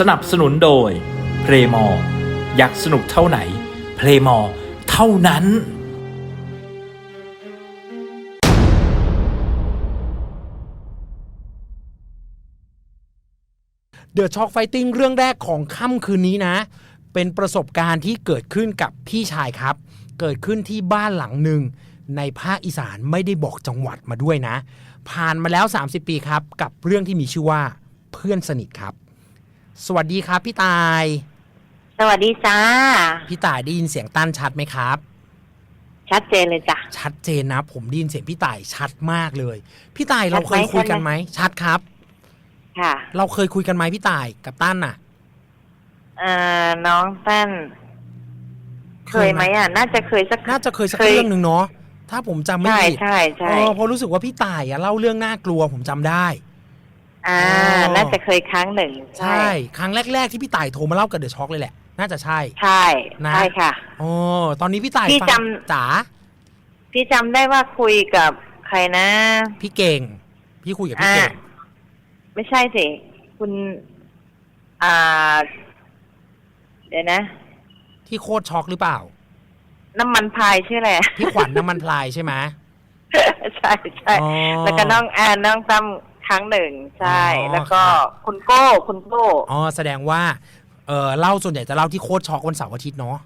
สนับสนุนโดยเพลมออยากสนุกเท่าไหน เพลมอเท่านั้น เดอะช็อกไฟติ้งเรื่องแรกของค่ำคืนนี้นะ เป็นประสบการณ์ที่เกิดขึ้นกับพี่ชายครับ เกิดขึ้นที่บ้านหลังหนึ่งในภาคอีสานไม่ได้บอกจังหวัดมาด้วยนะ ผ่านมาแล้ว 30 ปีครับ กับเรื่องที่มีชื่อว่าเพื่อนสนิทครับ สวัสดีครับพี่ตาย สวัสดีจ้า พี่ตายได้ยินเสียงตั้นชัดไหมครับ ชัดเจนเลยจ้ะ ชัดเจนนะ ผมได้ยินเสียงพี่ตายชัดมากเลย พี่ตายเราชัดไหมเคยคุยกันชัดไหมไหม ชัดครับ ค่ะ เราเคยคุยกันไหมพี่ตายกับตั้นน่ะ เอ่อ น้องแป้น เคยไหมอะ น่าจะเคยสัก น่าจะเคยสักเคยเรื่องหนึ่งเนาะ ถ้าผมจำไม่ใช่ผิด ใช่ใช่เออเพราะรู้สึกว่าพี่ต่ายอะเล่าเรื่องน่ากลัวผมจำได้ อ่าอ๋อน่าจะเคยครั้งหนึ่ง ใช่ ครั้งแรก ๆ ที่พี่ต่ายโทรมาเล่ากับเดอะช็อกเลยแหละ น่าจะใช่ ใช่นะใช่ค่ะอ๋อตอนนี้พี่ต่ายพี่ฟังจำจ๋าพี่จำได้ว่าคุยกับใครนะ พี่เก่ง พี่คุยกับพี่อ่าเก่ง ไม่ใช่สิ คุณ อ่า เดี๋ยวนะ ที่โคตรช็อกหรือเปล่า น้ำมันพายชื่ออะไรพี่ขวัญน้ำมันพลายใช่ไหมใช่ใช่อ๋อแล้วก็น้องแอนน้องตั้ม ครั้งหนึ่งใช่ อ๋อ แล้วก็ครับคุณโก้คุณโก้อ๋อแสดงว่าเออเล่าส่วนใหญ่จะเล่าที่โคตรช็อกวันเสาร์อาทิตย์เนาะ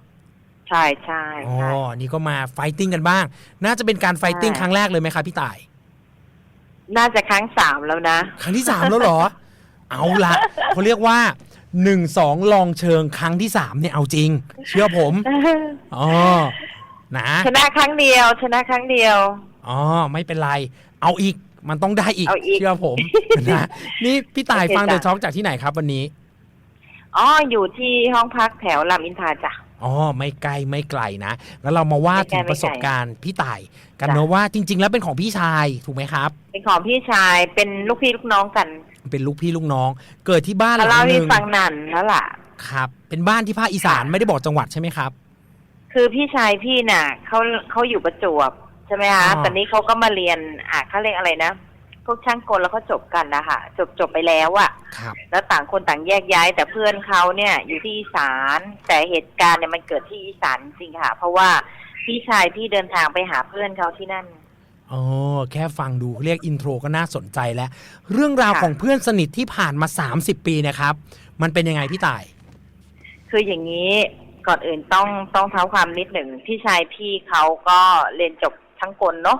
ใช่ใช่อ๋อใช่ นี่ก็มาไฟติ้งกันบ้าง น่าจะเป็นการไฟติ้งใช่ ครั้งแรกเลยไหมครับพี่ต่าย น่าจะครั้งสามแล้วนะ ครั้งที่สามแล้วเหรอ เอาละเขาเรียกว่าหนึ่งสองลองเชิงครั้งที่สามเนี่ยเอาจริง เชื่อผมอ๋อนะชนะครั้งเดียว ชนะครั้งเดียว อ๋อไม่เป็นไร เอาอีก มันต้องได้อีกเอาอีก เชื่อผมนะนี่พี่ต่ายโอเคฟังเดจ้ะอะช็อกจากที่ไหนครับวันนี้ อ๋ออยู่ที่ห้องพักแถวรามอินทราจ้ะ อ๋อไม่ไกลไม่ไกลนะแล้วเรามาว่าไม่ไกลถึงไม่ไกลประสบการณ์พี่ต่ายกันจ้ะเนอะว่าจริง ๆ แล้วเป็นของพี่ชายถูกไหมครับ เป็นของพี่ชายเป็นลูกพี่ลูกน้องกันเป็นลูกพี่ลูกน้อง เกิดที่บ้านหเขาลัเล่างหให้นึ่งฟังนานแล้วล่ะ ครับ เป็นบ้านที่ภาคอีสานไม่ได้บอกจังหวัดใช่ไหมครับ คือพี่ชายพี่น่ะเขาเขาอยู่ประจวบ ใช่ไหมคะอ๋อตอนนี้เขาก็มาเรียนอะเขาเรียกอะไรนะพวกช่างกลแล้วเขาจบกันนะคะจบจบไปแล้วอะครับ แล้วต่างคนต่างแยกย้าย แต่เพื่อนเขาเนี่ย อยู่ที่อีสานแต่เหตุการณ์เนี่ยมันเกิดที่อีสานจริงค่ะ เพราะว่าพี่ชายพี่เดินทางไปหาเพื่อนเขาที่นั่น อ๋อ แค่ฟังดูเรียกอินโทรก็น่าสนใจแล้ว เรื่องราวค่ะ ของเพื่อนสนิทที่ผ่านมา 30 ปีนะครับ มันเป็นยังไงพี่ต่าย คืออย่างนี้ก่อนอื่นต้องต้องเท้าความนิดหนึ่งพี่ชายพี่เขาก็เรียนจบ ทั้งกลเนาะ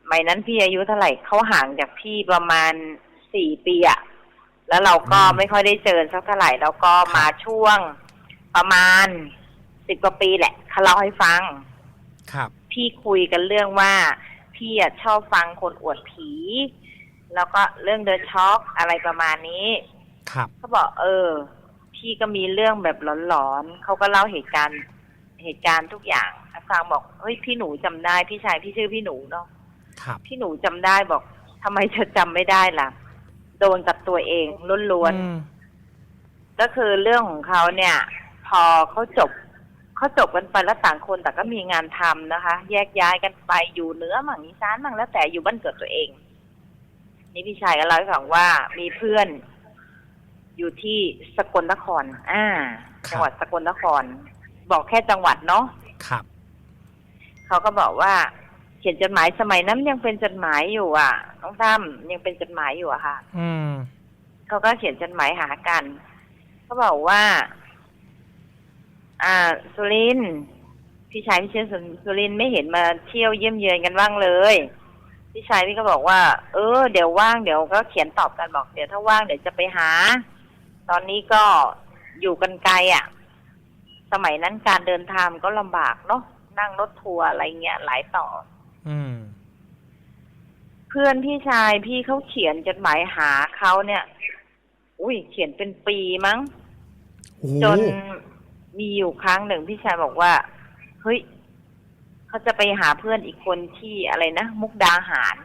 สมัยนั้นพี่อายุเท่าไหร่เขาห่างจากพี่ประมาณสี่ปีอะแล้วเราก็อืมไม่ค่อยได้เจอสักเท่าไหร่แล้วก็มาช่วงประมาณสิบกว่าปีแหละเขาเล่าให้ฟัง ครับ พี่คุยกันเรื่องว่า พี่อะชอบฟังคนอวดผี แล้วก็เรื่องเดอะช็อกอะไรประมาณนี้ ครับเขาบอกเออ พี่ก็มีเรื่องแบบหลอนๆเขาก็เล่าเหตุการณ์เหตุการณ์ทุกอย่าง ฟังบอกเฮ้ยพี่หนูจำได้พี่ชายพี่ชื่อพี่หนูเนาะครับพี่หนูจำได้บอกทำไมเธอจำไม่ได้ล่ะ โดนกับตัวเองล้วนอืมๆก็คือเรื่องของเขาเนี่ย พอเขาจบเขาจบกันไปแล้วต่างคนแต่ก็มีงานทำนะคะ แยกย้ายกันไปอยู่เหนือมั่งอีสานมั่งแล้วแต่อยู่บ้านเกิดตัวเอง นี่พี่ชายก็เล่าให้ฟังว่ามีเพื่อนอยู่ที่สกลนคร อ่า จังหวัดสกลนคร บอกแค่จังหวัดเนาะ ครับ เขาก็บอกว่า เขียนจดหมายสมัยนั้นยังเป็นจดหมายอยู่อะน้องตั้มยังเป็นจดหมายอยู่อะค่ะ อืมเขาก็เขียนจดหมายหากัน เขาบอกว่า อ่า สุรินทร์พี่ชายพี่เชษสุสุรินทร์ไม่เห็นมาเที่ยวเยี่ยมเยือนกันบ้างเลย พี่ชายพี่ก็บอกว่า เออ เดี๋ยวว่างเดี๋ยวก็เขียนตอบกันบอกเดี๋ยวถ้าว่างเดี๋ยวจะไปหา ตอนนี้ก็อยู่กันไกลอะ สมัยนั้นการเดินทางก็ลำบากเนาะ นั่งรถทัวร์อะไรเงี้ยหลายต่อ อืม เพื่อนพี่ชายพี่เขาเขียนจดหมายหาเขาเนี่ย อุ้ยเขียนเป็นปีมั้งโอ้โหจนมีอยู่ครั้งหนึ่งพี่ชายบอกว่า เฮ้ยเขาจะไปหาเพื่อนอีกคนที่อะไรนะมุกดาหาร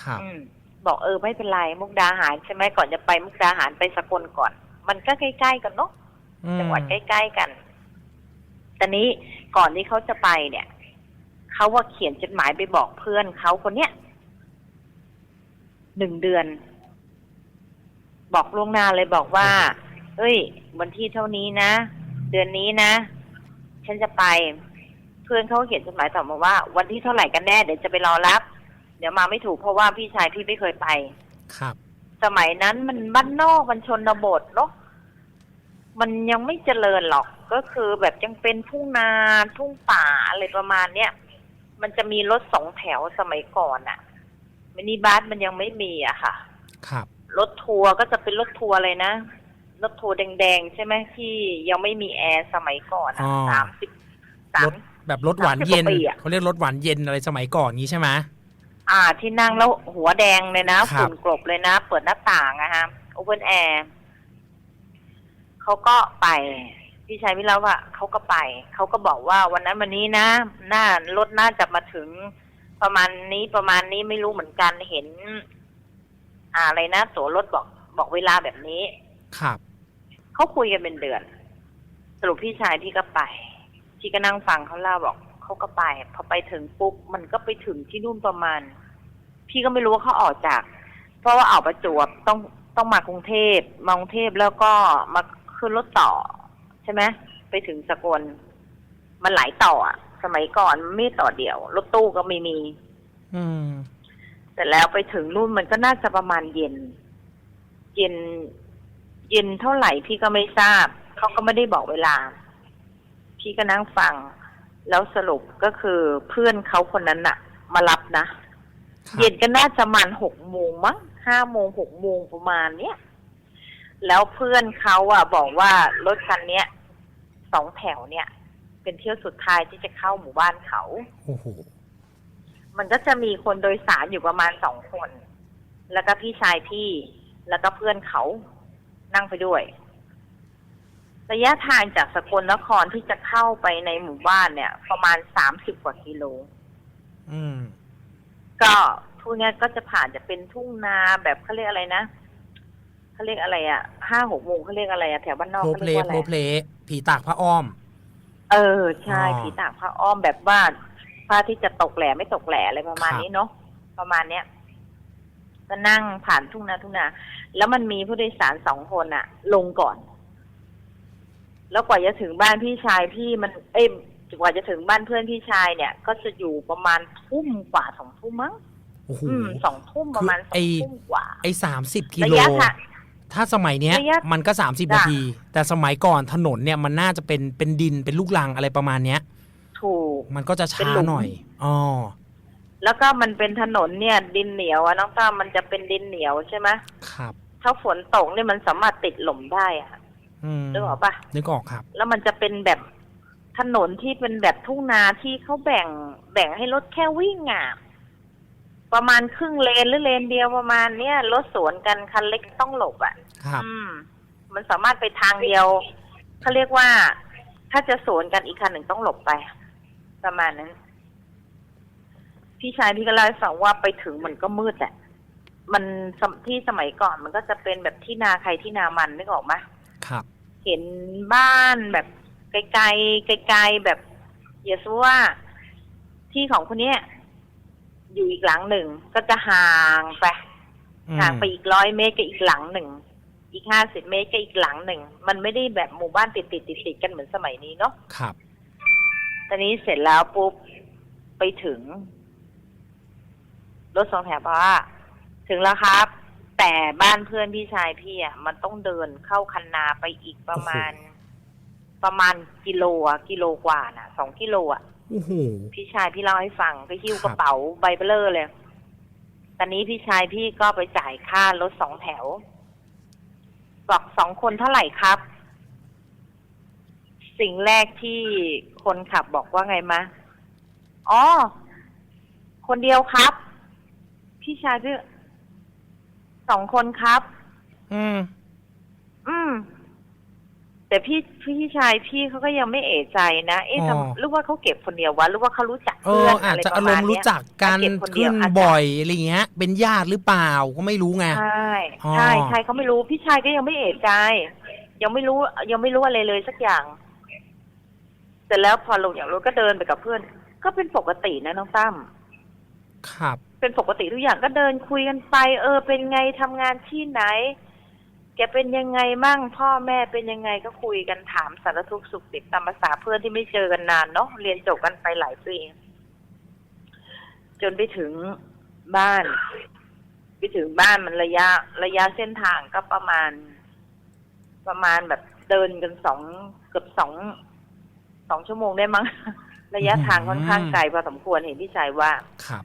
ครับอืมบอกเออไม่เป็นไรมุกดาหารใช่ไหมก่อนจะไปมุกดาหารไปสกลก่อน มันก็ใกล้ๆกันเนาะอืมจังหวัดใกล้ๆกันตอนนี้ ก่อนที่เขาจะไปเนี่ยเขาว่าเขียนจดหมายไปบอกเพื่อนเขาคนเนี้ยหนึ่งเดือน บอกล่วงหน้าเลยบอกว่า เอ้ย วันที่เท่านี้นะ เดือนนี้นะ ฉันจะไป เพื่อนเขาก็เขียนจดหมายตอบมาว่า วันที่เท่าไหร่กันแน่เดี๋ยวจะไปรอรับ เดี๋ยวมาไม่ถูกเพราะว่าพี่ชายพี่ไม่เคยไป ครับ สมัยนั้นมันบ้านนอกมันชนบทเนาะ มันยังไม่เจริญหรอกก็คือแบบยังเป็นทุ่งนาทุ่งป่าอะไรประมาณเนี้ยมันจะมีรถสองแถวสมัยก่อนอะมินิบัสมันยังไม่มีอะค่ะ ครับ รถทัวร์ก็จะเป็นรถทัวร์เลยนะ รถทัวร์แดงๆ ใช่ไหมที่ยังไม่มีแอร์สมัยก่อนอะอ๋อสามสิบสารมถแบบรถหวานเย็น30กว่าปีอะเขาเรียกรถหวานเย็นอะไรสมัยก่อนนี้ใช่ไหมอ่าที่นั่งแล้วหัวแดงเลยนะครับฝุ่นกลบเลยนะ เปิดหน้าต่างอะฮะโอเ n นแอร์ เขาก็ไปพี่ชายพี่เล่าว่าเขาก็ไปเขาก็บอกว่าวันนั้นวันนี้นะหน้ารถน่าจะมาถึงประมาณนี้ประมาณนี้ไม่รู้เหมือนกันเห็นอ่าอะไรนะตั๋วรถบอกบอกเวลาแบบนี้ ครับเขาคุยกันเป็นเดือน สรุปพี่ชายพี่ก็ไป พี่ก็นั่งฟังเขาเล่าบอกเขาก็ไปพอไปถึงปุ๊บมันก็ไปถึงที่นู่นประมาณ พี่ก็ไม่รู้ว่าเขาออกจาก เพราะว่าออกประจวบต้องต้องมากรุงเทพมากรุงเทพแล้วก็มา ขึ้นรถต่อ ใช่ไหมไปถึงสกลมันหลายต่ออะสมัยก่อนมันไม่ต่อเดียว รถตู้ก็ไม่มี อืม แต่แล้วไปถึงนู่นมันก็น่าจะประมาณเย็น เย็น เย็นเท่าไหร่พี่ก็ไม่ทราบ เขาก็ไม่ได้บอกเวลา พี่ก็นั่งฟัง แล้วสรุปก็คือเพื่อนเขาคนนั้นน่ะมารับนะครับเย็นก็น่าจะประมันหกโมงมั้งห้าโมงหกโมงประมาณเนี้ย แล้วเพื่อนเขาอะบอกว่ารถคันเนี้ยสองแถวเนี่ย เป็นเที่ยวสุดท้ายที่จะเข้าหมู่บ้านเขา โอ้โห มันก็จะมีคนโดยสารอยู่ประมาณสองคน แล้วก็พี่ชายพี่ แล้วก็เพื่อนเขานั่งไปด้วย ระยะทางจากสกลนครที่จะเข้าไปในหมู่บ้านเนี่ย ประมาณสามสิบกว่ากิโล อืม ก็พูดง่ายก็จะผ่านจะเป็นทุ่งนาแบบเขาเรียกอะไรนะ เขาเรียกอะไรอะห้าหกโมงเขาเรียกอะไรอะแถวบ้านนอกโรเขาเพลเรียกว่าย์อะไรโรเพลย์ผีตากผ้าอ้อม เออใช่อ๋อผีตากผ้าอ้อมแบบว่าผ้าที่จะตกแหล่ไม่ตกแหล่อะไรประมาณครับ นี้เนาะประมาณเนี้ยก็นั่งผ่านทุ่งนาทุ่งนาแล้วมันมีผู้โดยสารสองคนอะลงก่อน แล้วกว่าจะถึงบ้านพี่ชายพี่มัน เอ้ยกว่าจะถึงบ้านเพื่อนพี่ชายเนี่ย ก็จะอยู่ประมาณทุ่มกว่าสองทุ่มมั้ง โอ้โห อืมสองทุ่มประมาณคือสอไอ้งทุ่มกว่าไอ้สามสิบกิระโลยะทาง ถ้าสมัยเนี้ยระยะมันก็สามสิบจ้ะ นาที แต่สมัยก่อนถนนเนี่ยมันน่าจะเป็นเป็นดินเป็นลูกรังอะไรประมาณเนี้ย ถูก มันก็จะเป็นช้าหลุม หน่อยอ๋อแล้วก็มันเป็นถนนเนี่ย ดินเหนียวอะน้องต้ามันจะเป็นดินเหนียวใช่ไหมครับ ถ้าฝนตกเนี่ยมันสามารถติดหล่มได้อะอืมนึกออกปะนึกออกครับ แล้วมันจะเป็นแบบถนนที่เป็นแบบทุ่งนาที่เขาแบ่งแบ่งให้รถแค่วิ่งอะ ประมาณครึ่งเลนหรือเลนเดียวประมาณเนี้ยรถสวนกันคันเล็กต้องหลบอะ ครับ อืม มันสามารถไปทางเดียวเขาเรียกว่า ถ้าจะสวนกันอีกคันหนึ่งต้องหลบไป ประมาณนั้น พี่ชายพี่ก็เล่าให้ฟังว่าไปถึงมันก็มืดแหละมันสมที่สมัยก่อนมันก็จะเป็นแบบที่นาใครที่นามันนึกออกไหมครับ เห็นบ้านแบบไกลๆไกลๆแบบอย่าสมมุติว่าที่ของคนเนี้ย อยู่อีกหลังหนึ่ง ก็จะห่างไปอืมห่างไปอีกร้อยเมตรก็อีกหลังหนึ่ง อีกห้าสิบเมตรก็อีกหลังหนึ่ง มันไม่ได้แบบหมู่บ้านติดติดติดติดๆกันเหมือนสมัยนี้เนาะครับ ตอนนี้เสร็จแล้วปุ๊บไปถึง รถสองแถวบอกว่าถึงแล้วครับ แต่บ้านเพื่อนพี่ชายพี่อะมันต้องเดินเข้าคันนาไปอีกประมาณ ประมาณกิโลอะกิโลกว่าน่ะสองกิโลอะโอ้โห พี่ชายพี่เล่าให้ฟังก็หิ้วครักบระเป๋าใบเบลเลอร์เลย ตอนนี้พี่ชายพี่ก็ไปจ่ายค่ารถสองแถว บอกสองคนเท่าไหร่ครับ สิ่งแรกที่คนขับบอกว่าไงมะ อ๋อ คนเดียวครับ พี่ชายพี่สองคนครับ อืม อืม แต่พี่พี่ชายพี่เขาก็ยังไม่เอะใจนะเอ๊ะอ๋อทำหรือว่าเขาเก็บคนเดียววะหรือว่าเขารู้จักเอเพื่ออนอาจอะไรจะปอาระรมาณมณ์รู้เนี้ย จักกันเก็บคนเดีขึ้ยวนอาจจะ บ่อยอะไรเงี้ย เป็นญาติหรือเปล่าก็ไม่รู้ไง ใช่อ๋อ ใช่ใช่เขาไม่รู้พี่ชายก็ยังไม่เอะใจ ยังไม่รู้ยังไม่รู้อะไรเลยสักอย่างเสร็จแล้วพอลงอย่างรถก็เดินไปกับเพื่อน ก็เป็นปกตินะน้องตั้ม ครับ เป็นปกติทุกอย่างก็เดินคุยกันไป เออ เป็นไงทำงานที่ไหน แกเป็นยังไงมั่งพ่อแม่เป็นยังไงก็คุยกันถามสารทุกข์สุขดิบตามภาษาเพื่อนที่ไม่เจอกันนานเนาะเรียนจบกันไปหลายปีจนไปถึงบ้าน ไปถึงบ้านมันระยะ ระยะเส้นทางก็ประมาณ ประมาณแบบเดินกันสองเกือบสองสองชั่วโมงได้มั้ง ระยะทางค่อนข้างไกลพอสมควรเห็นพี่ชายว่า ครับ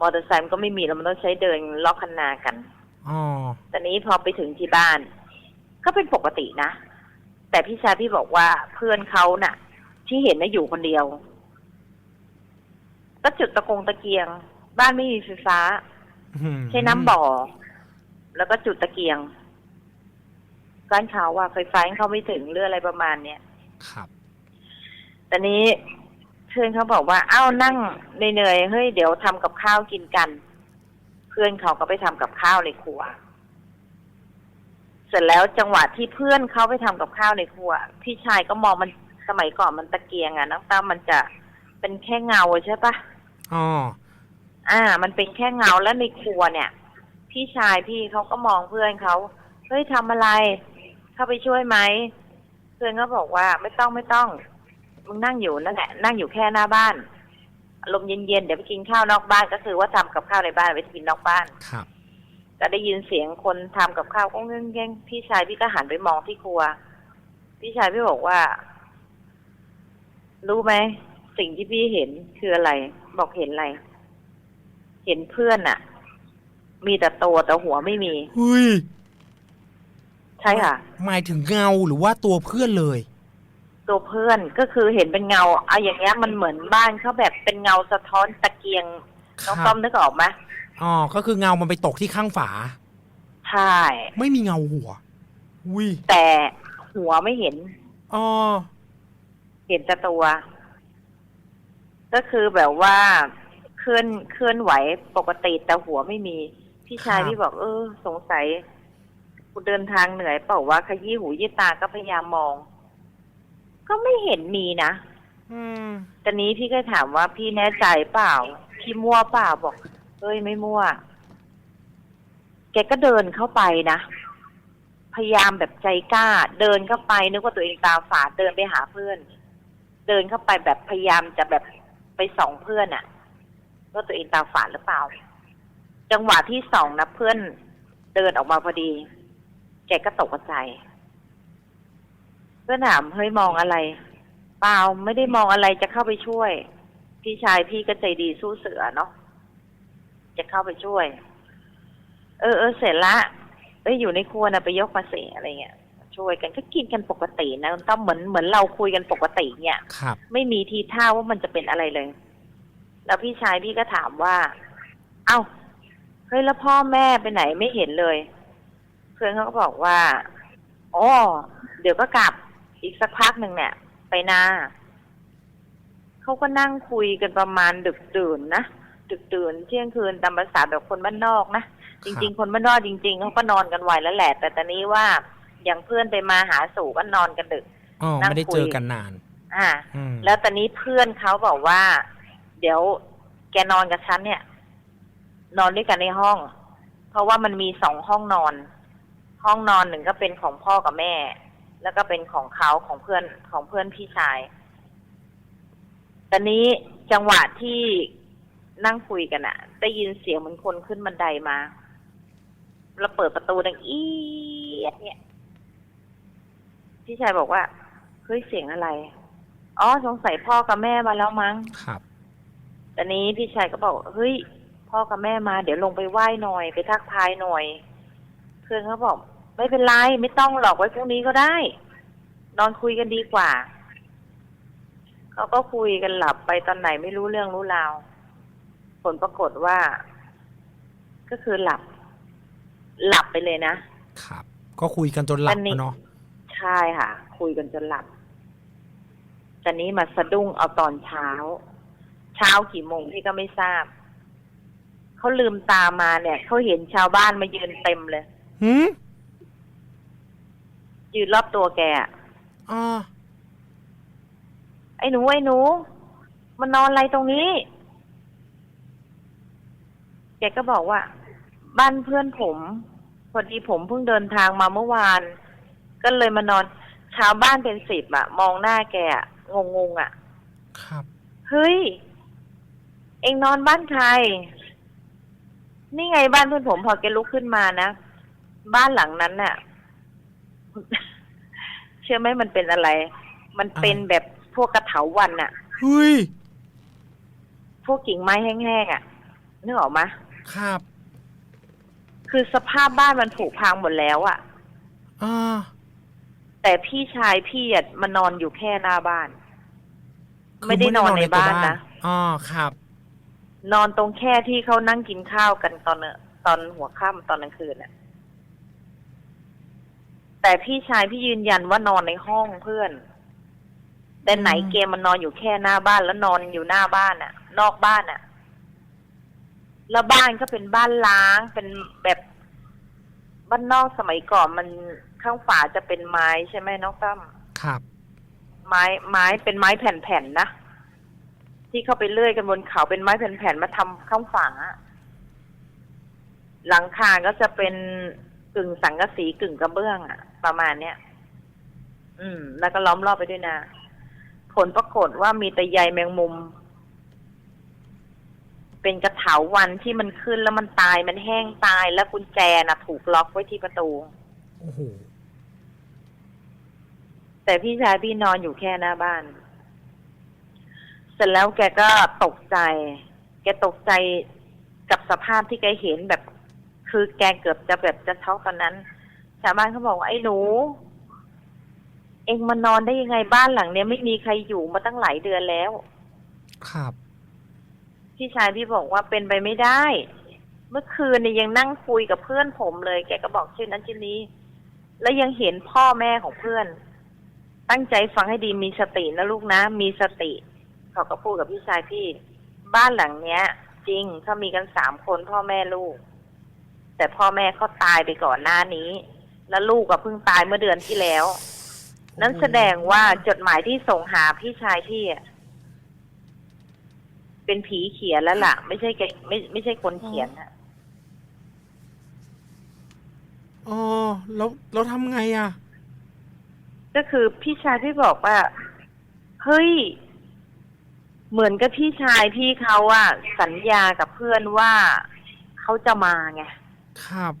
มอเตอร์ไซค์มันก็ไม่มีแล้วมันต้องใช้เดินลอกคันนากัน อ๋อตอนนี้พอไปถึงที่บ้าน ก็เป็นปกตินะ แต่พี่ชายพี่บอกว่าเพื่อนเขาน่ะ ที่เห็นน่ะอยู่คนเดียวก็จุดตะกงตะเกียง บ้านไม่มีไฟฟ้าใช้น้ำบ่อ แล้วก็จุดตะเกียงร้านเขาว่าไฟฟ้ายังเข้าไม่ถึงหรืออะไรประมาณเนี้ยครับตอนนี้เพื่อนเขาบอกว่า เอ้านั่งเหนื่อยๆเฮ้ยเดี๋ยวทำกับข้าวกินกัน เพื่อนเขาก็ไปทำกับข้าวในครัว เสร็จแล้วจังหวะที่เพื่อนเขาไปทำกับข้าวในครัว พี่ชายก็มองมันสมัยก่อนมันตะเกียงอะน้องตั้มมันจะเป็นแค่เงาใช่ปะอ๋ออ่า มันเป็นแค่เงาแล้วในครัวเนี่ย พี่ชายพี่เขาก็มองเพื่อนเขาเฮ้ยทำอะไร เข้าไปช่วยไหมเพื่อนก็บอกว่าไม่ต้องไม่ต้องมึงนั่งอยู่นั่นแหละนั่งอยู่แค่หน้าบ้าน อารมณ์เย็นๆเดี๋ยวไปกินข้าวนอกบ้านก็คือว่าทำกับข้าวในบ้านไปกินนอกบ้านครับก็ได้ยินเสียงคนทำกับข้าวก็เงี้ยเงี้ยพี่ชายพี่ก็หันไปมองที่ครัว พี่ชายพี่บอกว่า รู้ไหมสิ่งที่พี่เห็นคืออะไร บอกเห็นอะไร เห็นเพื่อนอะมีแต่ตัวแต่หัวไม่มีเฮ้ยใช่ค่ะ หมายถึงเงาหรือว่าตัวเพื่อนเลย ตัวเพื่อนก็คือเห็นเป็นเงาเอาอย่างเงี้ยมันเหมือนบ้านเขาแบบเป็นเงาสะท้อนตะเกียงคน้องรัต้อบมนึกออกไหมอ๋อก็คือเงามันไปตกที่ข้างฝา ใช่ ไม่มีเงาหัวอุ้ยแต่หัวไม่เห็นอ๋อเห็นแต่ตัว ก็คือแบบว่าเคลื่อนเคลื่อนไหวปกติแต่หัวไม่มี พี่ชายครับพี่บอกเออ สงสัยกูเดินทางเหนื่อยเปล่าว่าขยี้หูยี่ตาก็พยายามมอง ก็ไม่เห็นมีนะอืม ตอนนี้พี่ก็ถามว่าพี่แน่ใจเปล่า พี่มั่วเปล่าบอกเฮ้ยไม่มั่ว แกก็เดินเข้าไปนะ พยายามแบบใจกล้า เดินเข้าไปนึกว่าตัวเองตาฝาดเดินไปหาเพื่อน เดินเข้าไปแบบพยายามจะแบบไปส่องเพื่อนอะว่าตัวเองตาฝาดหรือเปล่า จังหวะที่ส่องนะเพื่อน เดินออกมาพอดี แกก็ตกใจ เพื่อนถามเฮ้ยมองอะไร เปล่าไม่ได้มองอะไรจะเข้าไปช่วย พี่ชายพี่ก็ใจดีสู้เสือเนาะจะเข้าไปช่วย เออเออเสร็จละเอ้ยอยู่ในครัวนะไปยกมาเสอะไรเงี้ยช่วยกันก็กินกันปกตินะต้องเหมือนเหมือนเราคุยกันปกติเนี่ยครับ ไม่มีทีท่าว่ามันจะเป็นอะไรเลย แล้วพี่ชายพี่ก็ถามว่า เอ้าเฮ้ยแล้วพ่อแม่ไปไหนไม่เห็นเลย เพื่อนเขาก็บอกว่าอ๋อเดี๋ยวก็กลับ อีกสักพักหนึ่งเนี่ย ไปนาเขาก็นั่งคุยกันประมาณดึกดื่นนะดึกดื่นเที่ยงคืนตามภาษาแบบคนบ้านนอกนะจริง ๆ คนบ้านนอกจริง ๆเขาก็นอนกันไวแล้วแหละ แต่ตอนนี้ว่าอย่างเพื่อนไปมาหาสู่ก็นอนกันดึกอ๋อนั่งไม่ได้คุยเจอกันนาน อ่าอืมแล้วตอนนี้เพื่อนเขาบอกว่า เดี๋ยวแกนอนกับฉันเนี่ย นอนด้วยกันในห้อง เพราะว่ามันมีสองห้องนอน ห้องนอนหนึ่งก็เป็นของพ่อกับแม่ แล้วก็เป็นของเขาของเพื่อนของเพื่อนพี่ชาย ตอนนี้จังหวะที่นั่งคุยกันอะได้ยินเสียงเหมือนคนขึ้นบันไดมา แล้วเปิดประตูดังอีดเนี่ยพี่ชายบอกว่าเฮ้ยเสียงอะไร อ๋อสงสัยพ่อกับแม่มาแล้วมั้ง ครับตอนนี้พี่ชายก็บอกเฮ้ยพ่อกับแม่มา เดี๋ยวลงไปไหว้หน่อยไปทักทายหน่อย เพื่อนเขาบอก ไม่เป็นไรไม่ต้องหรอกไว้พรุ่งนี้ก็ได้ นอนคุยกันดีกว่า เขาก็คุยกันหลับไปตอนไหนไม่รู้เรื่องรู้ราว ผลปรากฏว่า ก็คือหลับ หลับไปเลยนะครับ ก็คุยกันจนหลับอันนี้อะเนาะใช่ค่ะ คุยกันจนหลับตอนนี้มาสะดุ้งเอาตอนเช้า เช้ากี่โมงพี่ก็ไม่ทราบเขาลืมตามาเนี่ยเขาเห็นชาวบ้านมายืนเต็มเลยหืม ยืนรอบตัวแกอะอ่าไอ้หนูไอ้หนู มันนอนอะไรตรงนี้ แกก็บอกว่า บ้านเพื่อนผมพอดีผมเพิ่งเดินทางมาเมื่อวาน ก็เลยมานอนชาวบ้านเป็นสิบอะมองหน้าแกอะงงงๆอะครับ เฮ้ย เองนอนบ้านใคร นี่ไงบ้านเพื่อนผมพอแกลุกขึ้นมานะ บ้านหลังนั้นน่ะ เชื่อไหมมันเป็นอะไร มันเป็นแบบพวกกระเถาวันน่ะเฮ้ยพวกกิ่งไม้แห้งๆอะนึกออกมะครับ คือสภาพบ้านมันผุพังหมดแล้วอะอ่าแต่พี่ชายพี่อะมานอนอยู่แค่หน้าบ้าน ไม่ได้นอนในบ้านนะอ๋อครับ นอนตรงแค่ที่เขานั่งกินข้าวกันตอนเนอะตอนหัวค่ำตอนกลางคืนน่ะ แต่พี่ชายพี่ยืนยันว่านอนในห้องเพื่อน แต่ไหนอืมเกมมันนอนอยู่แค่หน้าบ้านแล้วนอนอยู่หน้าบ้านน่ะนอกบ้านน่ะแล้วบ้านก็เป็นบ้านล้างเป็นแบบบ้านนอกสมัยก่อนมันข้างฝาจะเป็นไม้ใช่ไหมน้องตั้มครับ ไม้ไม้เป็นไม้แผ่นๆนะที่เข้าไปเลื่อยกันบนเขาเป็นไม้แผ่นๆมาทำข้างฝาหลังคาก็จะเป็นกึ่งสังกะสีกึ่งกระเบื้องอะ ประมาณเนี้ยอืม แล้วก็ล้อมรอบไปด้วยนะผลปรากฏว่ามีแต่ใยแมงมุม เป็นกระเถาวันที่มันขึ้นแล้วมันตายมันแห้งตายแล้วกุญแจน่ะ ถูกล็อกไว้ที่ประตูโอ้โหแต่พี่ชายพี่นอนอยู่แค่หน้าบ้าน เสร็จแล้วแกก็ตกใจ แกตกใจกับสภาพที่แกเห็นแบบ คือแกเกือบจะแบบจะช็อกตอนนั้น ชาวบ้านเขาบอกว่าไอ้หนู เองมานอนได้ยังไงบ้านหลังเนี้ยไม่มีใครอยู่มาตั้งหลายเดือนแล้ว ครับ พี่ชายพี่บอกว่าเป็นไปไม่ได้ เมื่อคืนเนี่ยยังนั่งคุยกับเพื่อนผมเลย แกก็บอกชื่อนั้นชื่อนี้ แล้วยังเห็นพ่อแม่ของเพื่อน ตั้งใจฟังให้ดีมีสตินะลูกนะ มีสติเขาก็พูดกับพี่ชายพี่ บ้านหลังเนี้ย จริงเขามีกันสามคนพ่อแม่ลูก แต่พ่อแม่เขาตายไปก่อนหน้านี้ แล้วลูกก็เพิ่งตายเมื่อเดือนที่แล้ว นั่นแสดงว่าจดหมายที่ส่งหาพี่ชายพี่อะเป็นผีเขียนแล้วล่ะ ไม่ใช่แกไม่ไม่ใช่คนเขียนอะอ๋อแล้วเราทำไงอะ ก็คือพี่ชายพี่บอกว่า เฮ้ย เหมือนกับพี่ชายพี่เขาอะสัญญากับเพื่อนว่าเขาจะมาไงครับ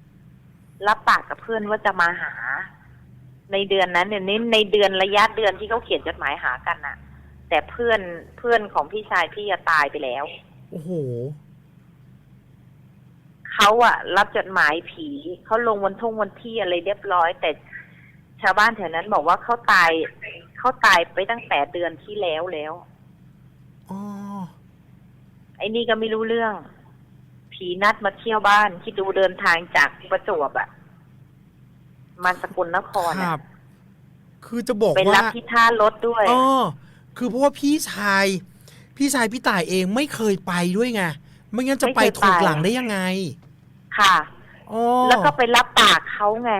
รับปากกับเพื่อนว่าจะมาหา ในเดือนนั้นเนี่ยนี่ในเดือนระยะเดือนที่เขาเขียนจดหมายหากันน่ะ แต่เพื่อนเพื่อนของพี่ชายพี่อะตายไปแล้วโอ้โหเขาอะรับจดหมายผีเขาลงวันท่งวันที่อะไรเรียบร้อย แต่ชาวบ้านแถวนั้นบอกว่าเขาตายเขาตายไปตั้งแต่เดือนที่แล้วแล้วอ๋อไอ้นี่ก็ไม่รู้เรื่อง ผีนัดมาเที่ยวบ้าน คิดดูเดินทางจากประจวบอะมาสกลนครคอะรับ คือจะบอกไปรัว่าบที่ท่ารถด้วย อ๋อคือเพราะว่าพี่ชาย พี่ชายพี่ต่ายเองไม่เคยไปด้วยไงไม่งั้นจะไปไม่เคยไป ถูกหลังได้ยังไงค่ะ อ๋อแล้วก็ไปรับปากเขาไง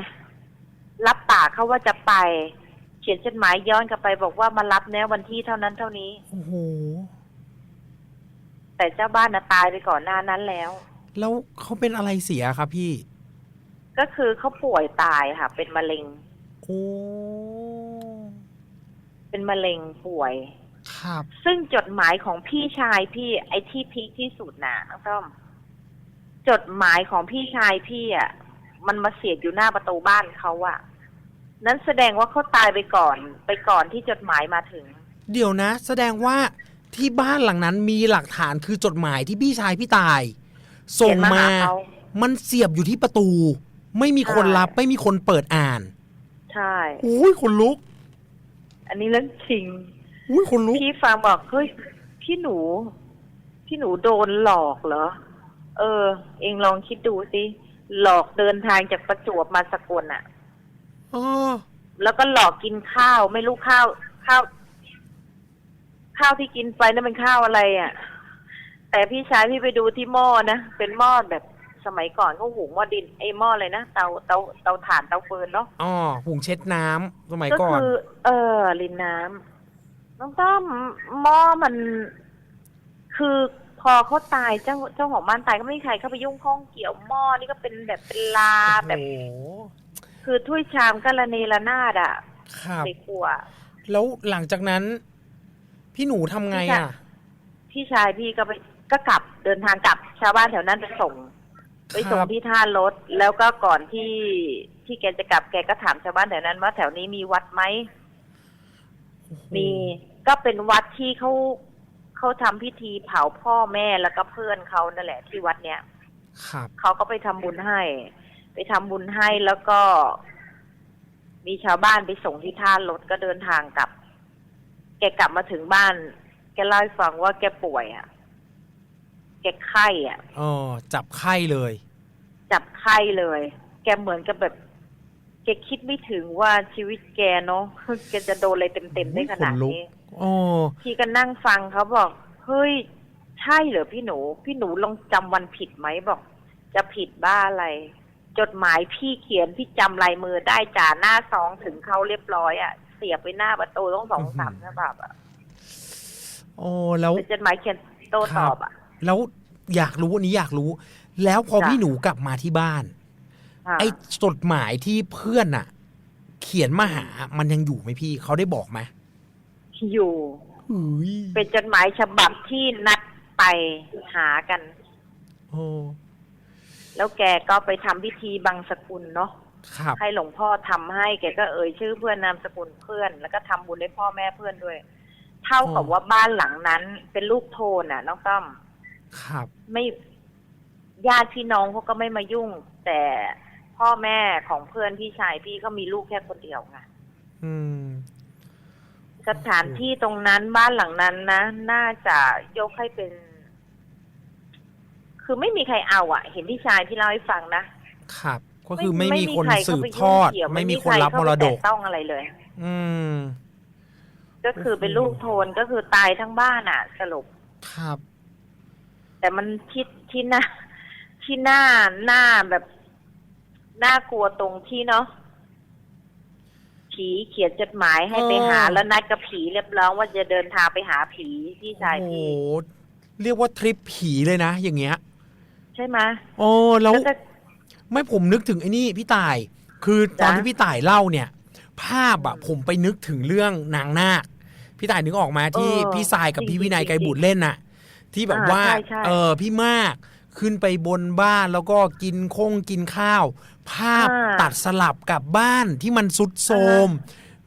รับปากเขาว่าจะไป เขียนจดหมายย้อนกลับไปบอกว่ามารับแนะวันที่เท่านั้นเท่านี้ โอ้โห แต่เจ้าบ้านน่ะตายไปก่อนหน้านั้นแล้ว แล้วเขาเป็นอะไรเสียครับพี่ ก็คือเขาป่วยตายค่ะ เป็นมะเร็ง โอ้เป็นมะเร็งป่วย ครับ ซึ่งจดหมายของพี่ชายพี่ไอ้ที่พีคที่สุดน่ะน้องต้อมจดหมายของพี่ชายพี่อะ มันมาเสียบอยู่หน้าประตูบ้านเขาอะ นั้นแสดงว่าเขาตายไปก่อน ไปก่อนที่จดหมายมาถึง เดี๋ยวนะ แสดงว่า ที่บ้านหลังนั้นมีหลักฐานคือจดหมายที่พี่ชายพี่ตาย ส่งมา เขียนมาหาเขามันเสียบอยู่ที่ประตู ไม่มีคนใช่รับไม่มีคนเปิดอ่านใช่ อุ้ยคนลุกอันนี้เรื่องจริง อุ้ยคนลุก พี่ฟังบอกเฮ้ยพี่หนู พี่หนูโดนหลอกเหรอ เออ เองลองคิดดูสิหลอกเดินทางจากประจวบมาสกลอะอ๋อแล้วก็หลอกกินข้าวไม่รู้ข้าวข้าว ข้าวที่กินไปนั่นเป็นข้าวอะไรอะ แต่พี่ชายพี่ไปดูที่หม้อนะเป็นหม้อแบบสมัยก่อนเขาหุงหม้อดินไอ้หม้อเลยนะเตาเตาเตาถ่านเตาเฟิร์นเนาะอ๋อหุงเช็ดน้ำสมัยก็ก่อน คือ เออรินน้ำน้องต้อมหม้อมัน คือพอเขาตายเจ้าเจ้าของบ้านตายก็ไม่มีใครเข้าไปยุ่งข้องเกี่ยวหม้อนี่ก็เป็นแบบเป็นลาแบบ โอ้โหคือถ้วยชามก็ระเนระนาดอะครับ ในครัวแล้วหลังจากนั้น พี่หนูทำไงอะ พี่ชายพี่ก็ไปก็กลับเดินทางกลับ ชาวบ้านแถวนั้นไปส่ง ไปส่งครับที่ท่ารถ แล้วก็ก่อนที่ที่แกจะกลับแกก็ถามชาวบ้านแถวนั้นว่าแถวนี้มีวัดไหมมีก็เป็นวัดที่เขาเขาทำพิธีเผาพ่อแม่แล้วก็เพื่อนเขานั่นแหละที่วัดเนี้ยครับ เขาก็ไปทำบุญให้ ไปทำบุญให้แล้วก็ มีชาวบ้านไปส่งที่ท่ารถก็เดินทางกลับ แกกลับมาถึงบ้าน แกเล่าให้ฟังว่าแกป่วยอะ แกไข้อะอ๋อจับไข้เลย จับไข้เลย แกเหมือนกับแบบแกคิดไม่ถึงว่าชีวิตแกเนาะแกจะโดนอะไรเต็มๆได้ขนาดขนลุกนี้อ๋อพี่ก็นั่งฟังเขาบอก เฮ้ย ใช่เหรอพี่หนู พี่หนูลองจำวันผิดไหมบอก จะผิดบ้าอะไร จดหมายพี่เขียนพี่จำลายมือได้จ่าหน้าซองถึงเขาเรียบร้อยอะ่ะ เสียบไปหน้าประตูต้องสองสามฉบับอะ่ะโอ้แล้วเป็นจดหมายเขียนโต้ตอบอะ่ะ แล้วอยากรู้อันนี้อยากรู้ แล้วพอจ้ะพี่หนูกลับมาที่บ้านอะไอ้จดหมายที่เพื่อนอะเขียนมาหา มันยังอยู่ไหมพี่เขาได้บอกไหมอยู่อุ้ยเป็นจดหมายฉบับที่นัดไปหากัน โอ้แล้วแกก็ไปทำพิธีบังสกุลเนาะครับ ให้หลวงพ่อทำให้แกก็เอ่ยชื่อเพื่อนนามสกุลเพื่อน แล้วก็ทำบุญให้พ่อแม่เพื่อนด้วย เท่ากับอ๋อว่าบ้านหลังนั้น เป็นลูกโทนอะน้องต้อมครับ ไม่ญาติพี่น้องเขาก็ไม่มายุ่ง แต่พ่อแม่ของเพื่อนพี่ชายพี่ก็มีลูกแค่คนเดียวไงอืมสถานที่ตรงนั้นบ้านหลังนั้นนะน่าจะยกให้เป็น คือไม่มีใครเอาอะ เห็นพี่ชายที่เล่าให้ฟังนะครับ ก็คือไม่มีคนใรสืเข้าบไปทอดยุ่งเกี่ยวไม่มีคนรับมรดกไใคเข้าไปแตะต้องอะไรเลย อืม ก็คือเป็นลูกโทนก็คือตายทั้งบ้านอะ สรุปครับ แต่มันที่ที่หน้าที่หน้าหน้าแบบน่ากลัวตรงที่เนาะผีเขียนจดหมายให้ไปหาเออแล้วนัดกับผีเรียบร้อยว่าจะเดินทางไปหาผีพี่ชายโอ้โหพี่เรียกว่าทริปผีเลยนะ อย่างเงี้ย ใช่ไหมโอ้แล้วแล้วก็ ไม่ผมนึกถึงไอ้นี่พี่ต่าย คือตอนจ๊ะที่พี่ต่ายเล่าเนี่ย ภาพอะผมไปนึกถึงเรื่องนางนาคพี่ต่ายนึกออกมาที่เออพี่ทรายกับจริพี่งๆวินัยจริงๆไกรบุตรเล่นน่ะ ที่แบบอ่าว่าใช่ใช่เออพี่มากขึ้นไปบนบ้านแล้วก็กินคงกินข้าว ภาพอ่าตัดสลับกับบ้านที่มันสุดโทรม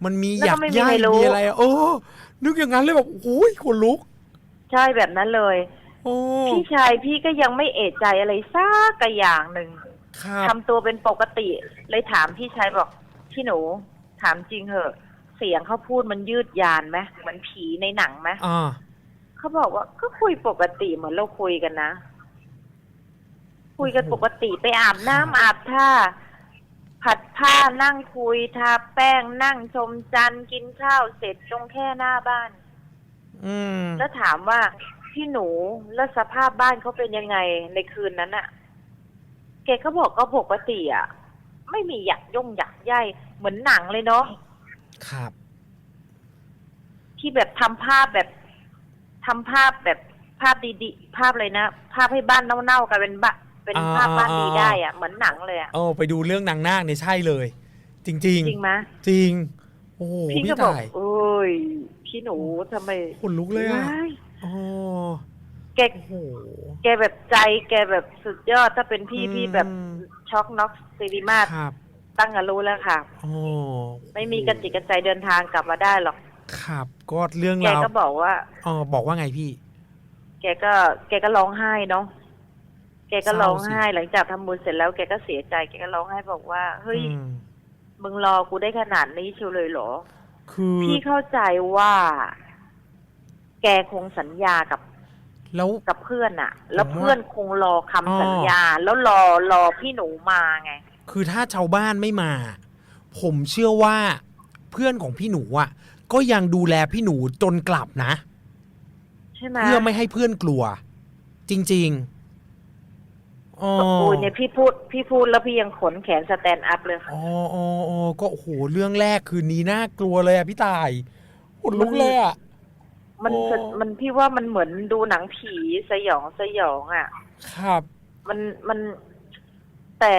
มันมีแล้วหยัก็กไม่มีย่าใคยรรู้มีอะไรอะเออ นึกอย่างนั้นเลยแบบโอ้ยขนลุก ใช่แบบนั้นเลยโอ้พี่ชายพี่ก็ยังไม่เอะใจอะไรสักกระอย่างหนึ่ง ครับ ทำตัวเป็นปกติ เลยถามพี่ชายบอกพี่หนู ถามจริงเหอะ เสียงเขาพูดมันยืดยานไหมเหมือนผีในหนังไหมอ่า เขาบอกว่าก็คุยปกติเหมือนเราคุยกันนะ คุยกันปกติไปอาบน้ำอาบท่า ผัดผ้านั่งคุยทาแป้งนั่งชมจันทร์กินข้าวเสร็จตรงแค่หน้าบ้าน อืม แล้วถามว่าพี่หนูแล้วสภาพบ้านเขาเป็นยังไงในคืนนั้นอะ แกก็บอกก็ปกติอะไม่มีหยักย่งหยักใยเหมือนหนังเลยเนาะครับ ที่แบบทำภาพแบบทำภาพแบบภาพดีๆภาพเลยนะภาพให้บ้านเน่าๆกลายเป็นบ้านเป็นอ่าภาพบ้านอ่าดีได้อะเหมือนหนังเลยอะเออไปดูเรื่องนางนาคเนี่ยใช่เลย จริง ๆ จริงไหมจริง โอ้โหพี่พี่ก็บอกต่ายโอ้ยพี่หนูทำไมขนลุกเลยอะว้ายโอ้ แกโอ้โห แกแบบใจแกแบบสุดยอดถ้าเป็นพี่อืม พี่แบบช็อกน็อกซีรีมาสครับ ตั้งกันรู้แล้วค่ะ โอ้ไม่มีกระจิกกระใจเดินทางกลับมาได้หรอก ครับก็เรื่องแกราวก็บอกว่า อ๋อบอกว่าไงพี่ แกก็ แกก็ร้องไห้เนาะแกก็ร้องเศร้าสิไห้หลังจากทำบุญเสร็จแล้วแกก็เสียใจแกก็ร้องไห้บอกว่าเฮ้ยอืมมึงรอกูได้ขนาดนี้เชียวเลยเหรอ คือพี่เข้าใจว่า แกคงสัญญากับ แล้วกับเพื่อนอะแล้วผมว่าเพื่อนคงรอคำอ๋อสัญญา แล้วรอรอพี่หนูมาไง คือถ้าชาวบ้านไม่มา ผมเชื่อว่าเพื่อนของพี่หนูอะก็ยังดูแลพี่หนูจนกลับนะ ใช่ไหมเพื่อไม่ให้เพื่อนกลัว จริงๆอ๋อโอ้ยเนี่ยพี่พูดพี่พูดแล้วพี่ยังขนแขนสแตนด์อัพเลยค่ะอ๋ออ๋ออ๋อก็โอ้โหเรื่องแรกคืนนี้น่ากลัวเลยอะพี่ตายขนลุกเลยอะ มันโอ้สะมันพี่ว่ามันเหมือนดูหนังผีสยองสยองอะ ครับ มันมันแต่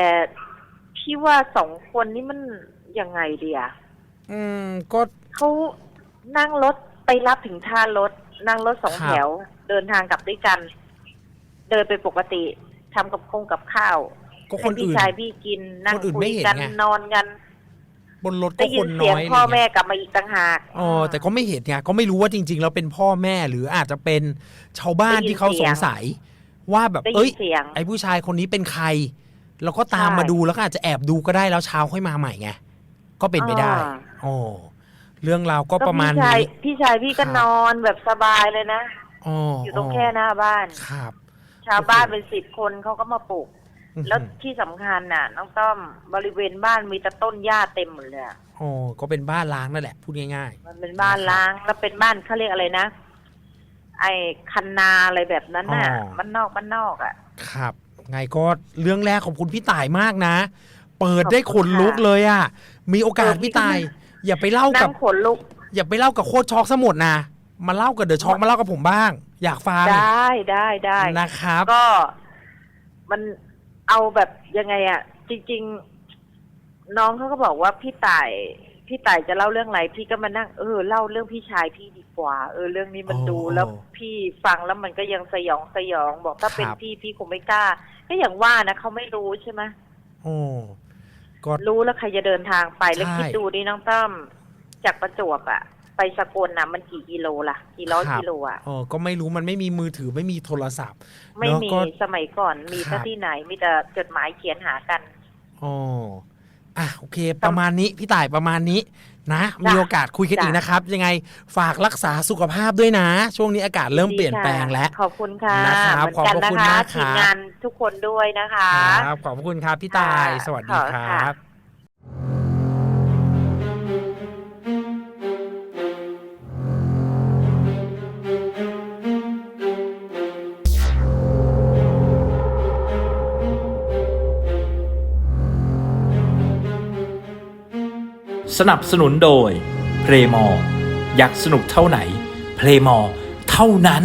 พี่ว่าสองคนนี้มันยังไงดีอะอืมก็ เขานั่งรถไปรับถึงท่ารถ นั่งรถสองครับ แถว เดินทางกลับด้วยกัน เดินไปปกติทำกับคงกับข้าวก็คให้นพี่อื่น ชายพี่กินนั่งคนอื่นคุไม่ยเห็นกันไง นอนกัน บนรถได้ก็ยิคนนเสีน้ยงอยพ่ออะไรแม่เงี้ยกลับมาอีกต่างหาก อ๋อแต่ก็ไม่เห็นไงก็ไม่รู้ว่าจริง ๆ แล้วเป็นพ่อแม่หรืออาจจะเป็นชาวบ้านได้ยินที่เขาเสีสยงงสัย ว่าแบบได้เอ้ยิยนเสียง ไอ้ผู้ชายคนนี้เป็นใคร แล้วก็ตามใช่มาดูแล้วก็อาจจะแอบดูก็ได้แล้วเช้าค่อยมาใหม่ไงก็เป็นไปได้อ่าโอ้เรื่องราวก็ประมาณพี่ชายนี้ พี่ชายพี่ก็ครับ นอนแบบสบายเลยนะอ๋อออยู่ตรงแค่หน้าบ้าน ครับ ชาวบ้านเป็นสิบคนเขาก็มาปลูกอื้อหือ แล้วที่สำคัญน่ะน้องต้อมบริเวณบ้านมีแต่ต้นหญ้าเต็มหมดเลยอะอ๋อก็เป็นบ้านล้างนั่นแหละพูดง่ายมันเป็นบ้านล้างแล้วเป็นบ้านเขาเรียกอะไรนะ ไอ้คันนาอะไรแบบนั้นน่ะบ้านนอกบ้านนอกอะๆครับ ไงก็เรื่องแรกขอบคุณพี่ต่ายมากนะ เปิดได้ขอบขคุณนค่ะลุกเลยอะ มีโอกาสเออพี่ต่าย อย่าไปเล่านั่กับงขนลุก อย่าไปเล่ากับโคตรช็อกสมุดนะมาเล่ากับเดอะช็อกมาเล่ากับผมบ้าง อยากฟังได้ได้ได้นะครับ ก็มัน เอาแบบยังไงอะจริง ๆ น้องเขาก็บอกว่าพี่ต่ายพี่ต่ายจะเล่าเรื่องอะไรพี่ก็มานั่งเออเล่าเรื่องพี่ชายพี่ดีกว่า เออเรื่องนี้มันโอ้ดูแล้วพี่ฟังแล้วมันก็ยังสยองสยองบอกถ้าเป็นครับพี่พี่คงไม่กล้า ก็อย่างว่านะเขาไม่รู้ใช่ไหมโอ้ก็รู้แล้วใครจะเดินทางไปแล้วใช่คิดดูดิน้องตั้มจากประจวบอะ ไปสกลนะมันกี่กิโลล่ะ กี่ร้อยครับกิโลอะเออก็ไม่รู้มันไม่มีมือถือไม่มีโทรศัพท์ ไม่เนอะมีก็สมัยก่อนมีครัแต่บที่ไหนมีแต่จดหมายเขียนหากันอ๋ออะโอเค ประมาณนี้พี่ต่ายประมาณนี้นะ มีโอกาสคุยกันจ้ะอีกนะครับ ยังไงฝากรักษาสุขภาพด้วยนะ ช่วงนี้อากาศเริ่มเปลี่ยนแปลงแล้วขอบคุณค่ะนะครับเหมือนกันขอบพระนะคุณคะมากครับทีมงานทุกคนด้วยนะคะครับขอบพระคุณครับพี่ตายค่ะสวัสดีขอคค่ะรับ สนับสนุนโดยเพลมอ อยากสนุกเท่าไหน เพลมอ เท่านั้น